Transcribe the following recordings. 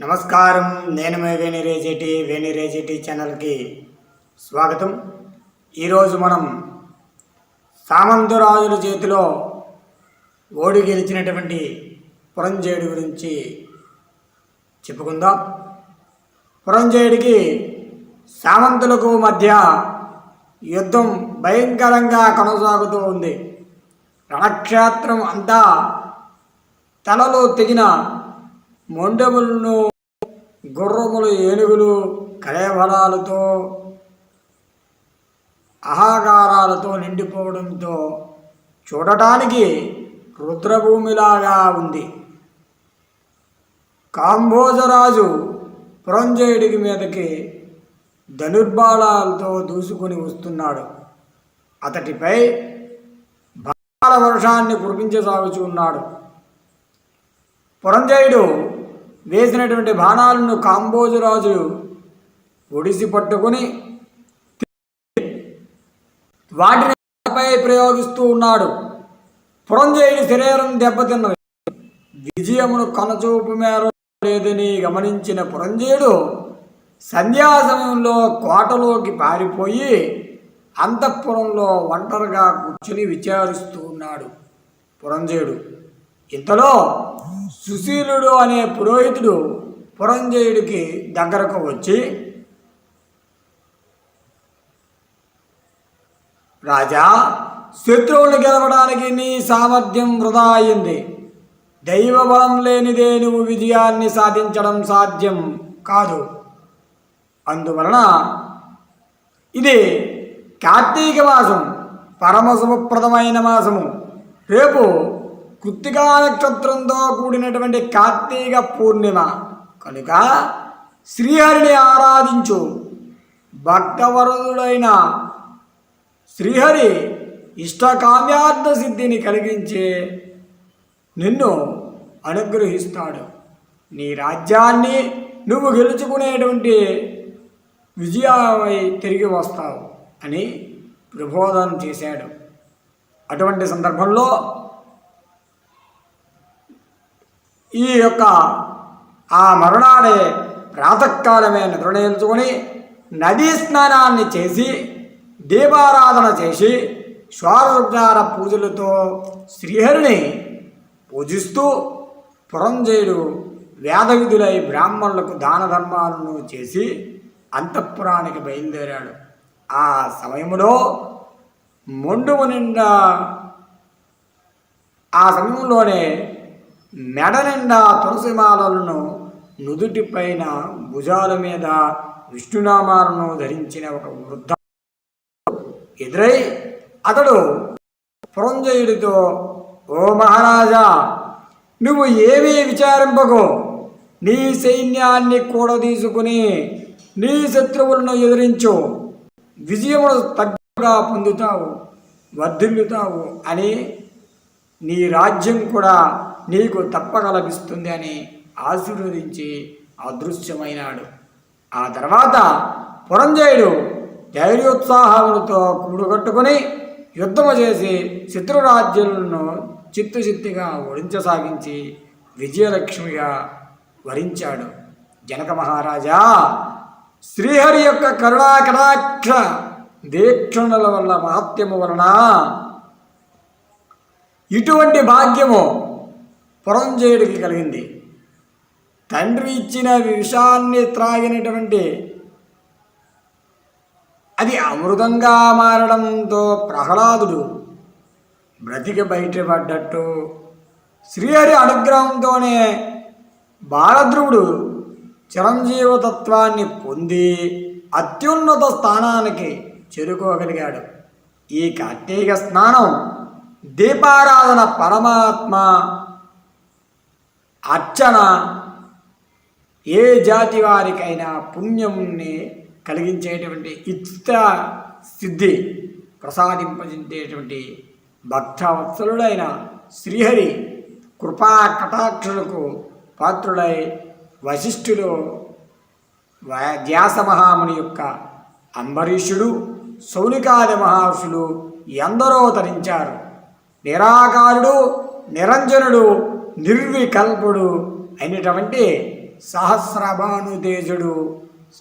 నమస్కారం. నేను మీ వేణిరేజేటి వేణిరేజేటి ఛానల్కి స్వాగతం. ఈరోజు మనం సామంతరాజుల చేతిలో ఓడి గెలిచినటువంటి పురంజేయుడి గురించి చెప్పుకుందాం. పురంజేయుడికి సామంతులకు మధ్య యుద్ధం భయంకరంగా కొనసాగుతూ ఉంది. రణక్షేత్రం అంతా తలలో తెగిన మొండములను గుర్రములు ఏనుగులు కళేబలాలతో అహాకారాలతో నిండిపోవడంతో చూడటానికి రుద్రభూమిలాగా ఉంది. కాంబోజరాజు పురంజయుడికి మీదకి ధనుర్బాణాలతో దూసుకొని వస్తున్నాడు. అతడిపై బాల వర్షాన్ని కురిపించసాగుచున్నాడు పురంజయుడు వేసినటువంటి బాణాలను కాంబోజరాజు ఒడిసి పట్టుకుని వాటిని ప్రయోగిస్తూ ఉన్నాడు. పురంజయుడి శరీరం దెబ్బతిన్నది. విజయమును కనచూపు మేర లేదని గమనించిన పురంజయుడు సంధ్యా సమయంలో కోటలోకి పారిపోయి అంతఃపురంలో ఒంటరిగా కూర్చుని విచారిస్తూ ఉన్నాడు పురంజయుడు. ఇంతలో సుశీలుడు అనే పురోహితుడు పురంజయుడికి దగ్గరకు వచ్చి రాజా శత్రువులు గెలవడానికి నీ సామర్థ్యం వృధా అయింది. దైవబలం లేనిదే నువ్వు విజయాన్ని సాధించడం సాధ్యం కాదు. అందువలన ఇది కార్తీక మాసం పరమ శుభప్రదమైన మాసము. రేపు కృత్తికా నక్షత్రంతో కూడినటువంటి కార్తీక పూర్ణిమ. కనుక శ్రీహరిని ఆరాధించు. భక్తవరదుడైన శ్రీహరి ఇష్టకామ్యార్థ సిద్ధిని కలిగించే నిన్ను అనుగ్రహిస్తాడు. నీ రాజ్యాన్ని నువ్వు గెలుచుకునేటువంటి విజయమై తిరిగి వస్తావు అని ప్రబోధన చేశాడు. అటువంటి సందర్భంలో ఈ యొక్క ఆ మరునాడే ప్రాతకాలమే నిద్రలేల్చుకొని నదీ స్నానాన్ని చేసి దీపారాధన చేసి స్వారోపచార పూజలతో శ్రీహరిని పూజిస్తూ పురంజయుడు వేదవిధులై బ్రాహ్మణులకు దాన ధర్మాలను చేసి అంతఃపురానికి బయలుదేరాడు. ఆ సమయంలో మొండుము నిండా ఆ సమయంలోనే మెడ నిండా తులసిమాలలను నుదుటిపైన భుజాల మీద విష్ణునామాలను ధరించిన ఒక వృద్ధ ఎదురై అతడు పురంజయుడితో ఓ మహారాజా నువ్వు ఏమీ విచారింపకు? నీ సైన్యాన్ని కూడా తీసుకుని నీ శత్రువులను ఎదిరించు. విజయమును తగ్గుగా పొందుతావు వర్ధిల్లుతావు అని నీ రాజ్యం కూడా నీకు తప్పక లభిస్తుంది అని ఆశీర్వదించి అదృశ్యమైనాడు. ఆ తర్వాత పురంజయుడు ధైర్యోత్సాహములతో కూడుగట్టుకుని యుద్ధము చేసి శత్రురాజ్యులను చిత్తుచిత్తుగా ఓడించసాగించి విజయలక్ష్మిగా వరించాడు. జనక మహారాజా శ్రీహరి యొక్క కరుణాకటాక్ష దీక్షణల వల్ల మహత్యము వలన ఇటువంటి భాగ్యము పురంజయుడికి కలిగింది. తండ్రి ఇచ్చిన విషాన్ని త్రాగినటువంటి అది అమృతంగా మారడంతో ప్రహ్లాదుడు బ్రతికి బయటపడ్డట్టు శ్రీహరి అనుగ్రహంతోనే బాలధ్రువుడు చిరంజీవతత్వాన్ని పొంది అత్యున్నత స్థానానికి చేరుకోగలిగాడు. ఈ కార్తీక స్నానం దీపారాధన పరమాత్మ అర్చన ఏ జాతి వారికైనా పుణ్యంని కలిగించేటువంటి ఇష్ట సిద్ధి ప్రసాదింపజేసేటువంటి భక్తవత్సలుడైన శ్రీహరి కృపా కటాక్షులకు పాత్రుడై వశిష్ఠుడు వ్యాస మహాముని యొక్క అంబరీషుడు సౌనికాది మహర్షులు ఎందరో తరించారు. నిరాకారుడు నిరంజనుడు నిర్వికల్పుడు అయినటువంటి సహస్రభానుతేజుడు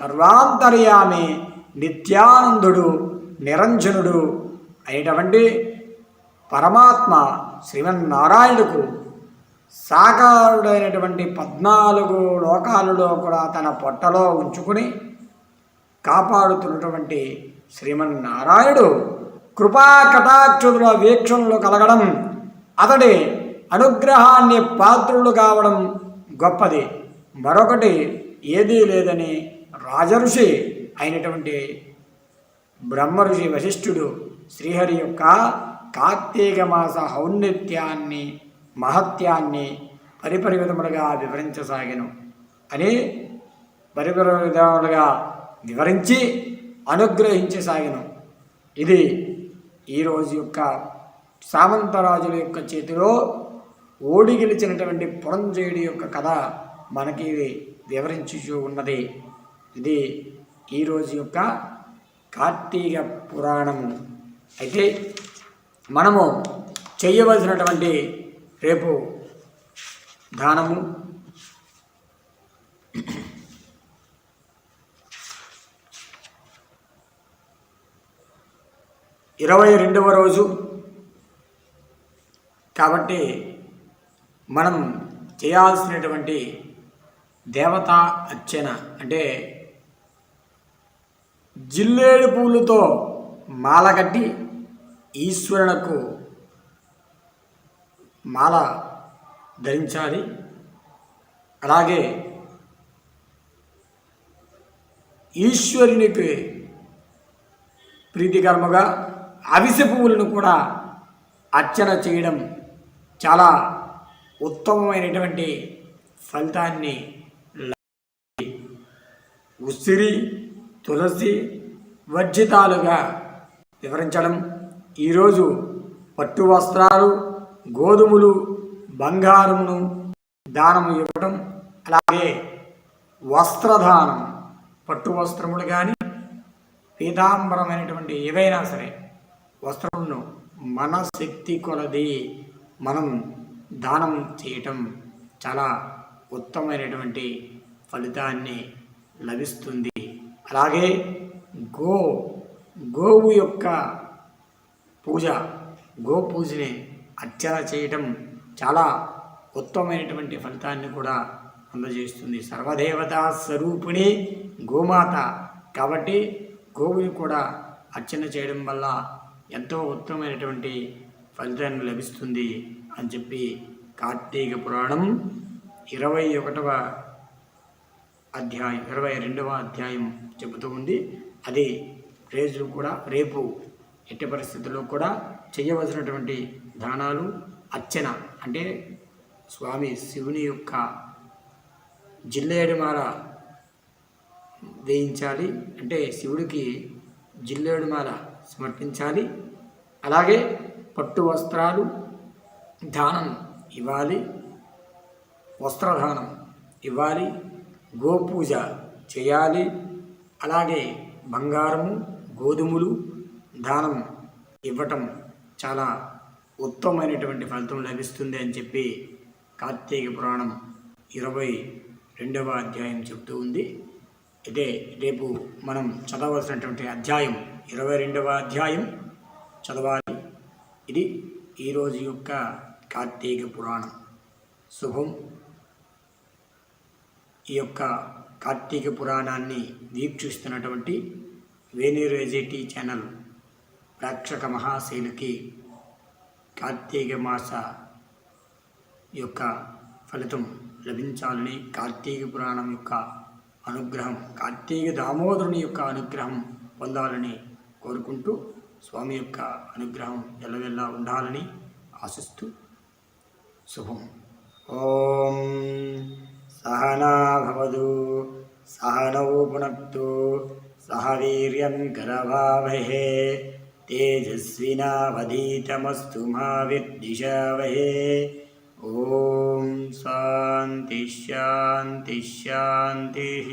సర్వాంతర్యామి నిత్యానందుడు నిరంజనుడు అయినటువంటి పరమాత్మ శ్రీమన్నారాయణుడుకు సాకారుడైనటువంటి పద్నాలుగు లోకాలలో కూడా తన పొట్టలో ఉంచుకుని కాపాడుతున్నటువంటి శ్రీమన్నారాయణుడు కృపా కటాక్షుల వీక్షణలు కలగడం అతడి అనుగ్రహాన్ని పాత్రులు కావడం గొప్పది. మరొకటి ఏదీ లేదని రాజఋషి అయినటువంటి బ్రహ్మఋషి వశిష్ఠుడు శ్రీహరి యొక్క కార్తీక మాస ఔన్నత్యాన్ని మహత్యాన్ని పరిపరివిధములుగా వివరించసాగాను. అని పరిపరివిధములుగా వివరించి అనుగ్రహించసాగాను. ఇది ఈరోజు యొక్క సామంతరాజుల యొక్క చేతిలో ఓడి గెలిచినటువంటి పురంజయుడి యొక్క కథ మనకి వివరించుచూ ఉన్నది. ఇది ఈరోజు యొక్క కార్తీక పురాణము అయితే మనము చేయవలసినటువంటి రేపు దానము. ఇరవై రెండవ రోజు. కాబట్టి మనం చేయాల్సినటువంటి దేవతా అర్చన అంటే జిల్లేడు పూలతో మాల కట్టి ఈశ్వరునకు మాల ధరించాలి. అలాగే ఈశ్వరునికి ప్రీతికరముగా అవిసె పువ్వులను కూడా అర్చన చేయడం చాలా ఉత్తమమైనటువంటి ఫలితాన్ని ఉసిరి తులసి వర్జితాలుగా వివరించడం. ఈరోజు పట్టు వస్త్రాలు గోధుమలు బంగారమును దానము ఇవ్వటం అలాగే వస్త్రదానం. పట్టు వస్త్రములు కానీ పీతాంబరమైనటువంటి ఏవైనా సరే వస్త్రమును మన శక్తి కొలది. మనం దానం చేయటం చాలా ఉత్తమమైనటువంటి ఫలితాన్ని లభిస్తుంది. అలాగే గో గోవు యొక్క పూజ గో పూజని అర్చన చేయటం చాలా ఉత్తమమైనటువంటి ఫలితాన్ని కూడా అందజేస్తుంది. సర్వదేవతా స్వరూపిణి గోమాత కాబట్టి గోవుని కూడా అర్చన చేయడం వల్ల ఎంతో ఉత్తమమైనటువంటి ఫలితాన్ని లభిస్తుంది. అని చెప్పి కార్తీక పురాణం ఇరవై ఒకటవ అధ్యాయం ఇరవై రెండవ అధ్యాయం చెబుతూ ఉంది. అది రేజు కూడా రేపు ఎట్టి పరిస్థితుల్లో కూడా చేయవలసినటువంటి దానాలు అర్చన అంటే స్వామి శివుని యొక్క జిల్లేడుమాల వేయించాలి. అంటే శివుడికి జిల్లేడుమాల సమర్పించాలి. అలాగే పట్టు వస్త్రాలు దానం ఇవ్వాలి వస్త్రదానం ఇవ్వాలి గోపూజ చేయాలి అలాగే బంగారము గోధుమలు దానం ఇవ్వటం చాలా ఉత్తమమైనటువంటి ఫలితం లభిస్తుంది అని చెప్పి కార్తీక పురాణం ఇరవై రెండవ అధ్యాయం చెబుతూ ఉంది. ఇదే రేపు మనం చదవలసినటువంటి అధ్యాయం ఇరవై రెండవ అధ్యాయం చదవాలి. ఇది ఈరోజు యొక్క కార్తీక పురాణం. శుభం. ఈ యొక్క కార్తీక పురాణాన్ని వీక్షిస్తున్నటువంటి వేణీరు ఎజిటి ఛానల్ ప్రేక్షక మహాశైలికి కార్తీక మాస యొక్క ఫలితం లభించాలని కార్తీక పురాణం యొక్క అనుగ్రహం కార్తీక దామోదరుని యొక్క అనుగ్రహం పొందాలని కోరుకుంటూ స్వామి యొక్క అనుగ్రహం ఎల్లవెల్లా ఉండాలని ఆశిస్తూ शुभम्। ॐ सहना भवतु, सहनौ पुनक्तु सह वीर्यं करभावहे, तेजस्विनावधीतमस्तु मा विद्विषावहे ॐ शान्तिः शान्तिः।